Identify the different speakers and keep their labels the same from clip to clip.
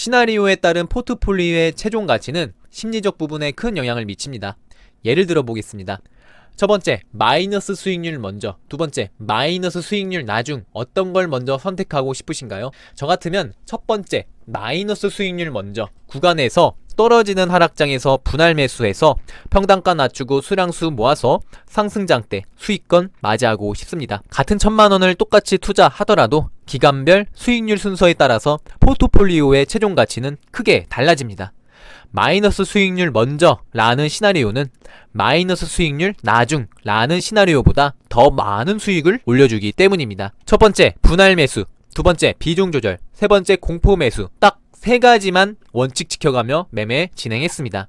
Speaker 1: 시나리오에 따른 포트폴리오의 최종 가치는 심리적 부분에 큰 영향을 미칩니다. 예를 들어 보겠습니다. 첫 번째, 마이너스 수익률 먼저. 두 번째, 마이너스 수익률 나중. 어떤 걸 먼저 선택하고 싶으신가요? 저 같으면 첫 번째, 마이너스 수익률 먼저. 구간에서 떨어지는 하락장에서 분할 매수해서 평단가 낮추고 수량수 모아서 상승장 때 수익권 맞이하고 싶습니다. 같은 천만 원을 똑같이 투자하더라도 기간별 수익률 순서에 따라서 포트폴리오의 최종 가치는 크게 달라집니다. 마이너스 수익률 먼저 라는 시나리오는 마이너스 수익률 나중 라는 시나리오보다 더 많은 수익을 올려주기 때문입니다. 첫 번째, 분할 매수. 두 번째, 비중 조절. 세 번째, 공포 매수. 딱 세 가지만 원칙 지켜가며 매매 진행했습니다.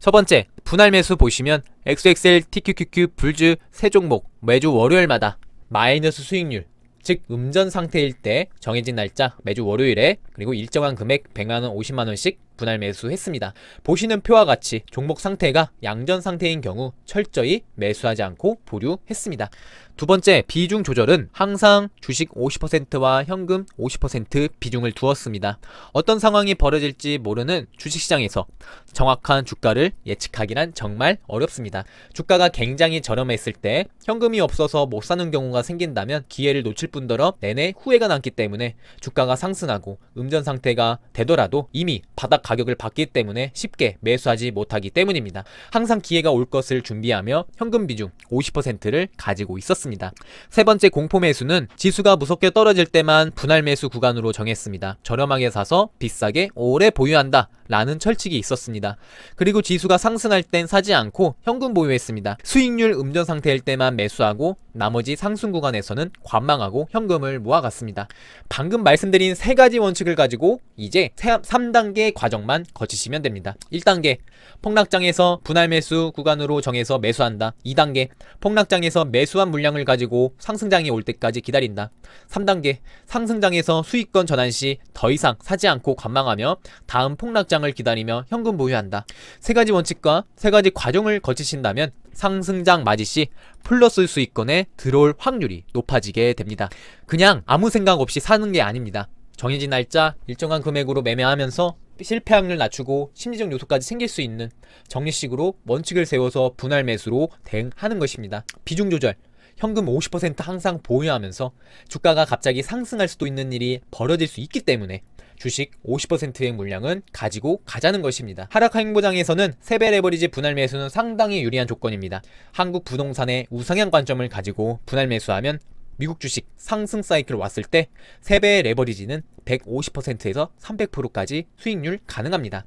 Speaker 1: 첫 번째, 분할 매수 보시면 XXL, TQQQ, 불주 세 종목 매주 월요일마다 마이너스 수익률 즉 음전 상태일 때 정해진 날짜 매주 월요일에 그리고 일정한 금액 100만원 50만원씩 분할 매수했습니다. 보시는 표와 같이 종목 상태가 양전 상태인 경우 철저히 매수하지 않고 보류했습니다. 두 번째 비중 조절은 항상 주식 50%와 현금 50% 비중을 두었습니다. 어떤 상황이 벌어질지 모르는 주식시장에서 정확한 주가를 예측하기란 정말 어렵습니다. 주가가 굉장히 저렴했을 때 현금이 없어서 못 사는 경우가 생긴다면 기회를 놓칠 뿐더러 내내 후회가 남기 때문에 주가가 상승하고 음전 상태가 되더라도 이미 바닥 가격을 받기 때문에 쉽게 매수하지 못하기 때문입니다. 항상 기회가 올 것을 준비하며 현금 비중 50%를 가지고 있었습니다. 세 번째 공포 매수는 지수가 무섭게 떨어질 때만 분할 매수 구간으로 정했습니다. 저렴하게 사서 비싸게 오래 보유한다. 라는 철칙이 있었습니다. 그리고 지수가 상승할 땐 사지 않고 현금 보유했습니다. 수익률 음전 상태일 때만 매수하고 나머지 상승 구간에서는 관망하고 현금을 모아갔습니다. 방금 말씀드린 세 가지 원칙을 가지고 이제 3단계 과정만 거치시면 됩니다. 1단계 폭락장에서 분할 매수 구간으로 정해서 매수한다. 2단계 폭락장에서 매수한 물량을 가지고 상승장이 올 때까지 기다린다. 3단계 상승장에서 수익권 전환 시 더 이상 사지 않고 관망하며 다음 폭락 장을 기다리며 현금 보유한다. 세 가지 원칙과 세 가지 과정을 거치신다면 상승장 맞이 시 플러스 수익권에 들어올 확률이 높아지게 됩니다. 그냥 아무 생각 없이 사는 게 아닙니다. 정해진 날짜 일정한 금액으로 매매하면서 실패 확률 낮추고 심리적 요소까지 생길 수 있는 정리식으로 원칙을 세워서 분할 매수로 대응하는 것입니다. 비중 조절 현금 50% 항상 보유하면서 주가가 갑자기 상승할 수도 있는 일이 벌어질 수 있기 때문에 주식 50%의 물량은 가지고 가자는 것입니다. 하락 행보장에서는 세배 레버리지 분할 매수는 상당히 유리한 조건입니다. 한국 부동산의 우상향 관점을 가지고 분할 매수하면 미국 주식 상승 사이클 왔을 때 3배의 레버리지는 150%에서 300%까지 수익률 가능합니다.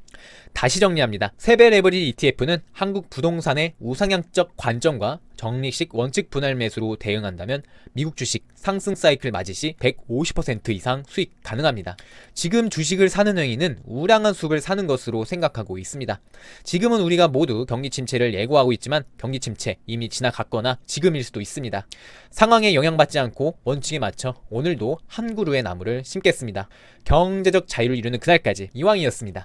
Speaker 1: 다시 정리합니다. 3배 레버리지 ETF는 한국 부동산의 우상향적 관점과 정리식 원칙 분할 매수로 대응한다면 미국 주식 상승 사이클 맞이 시 150% 이상 수익 가능합니다. 지금 주식을 사는 행위는 우량한 수익을 사는 것으로 생각하고 있습니다. 지금은 우리가 모두 경기 침체를 예고하고 있지만 경기 침체 이미 지나갔거나 지금일 수도 있습니다. 상황에 영향받지 않고 원칙에 맞춰 오늘도 한 그루의 나무를 심겠습니다. 경제적 자유를 이루는 그날까지 이왕이었습니다.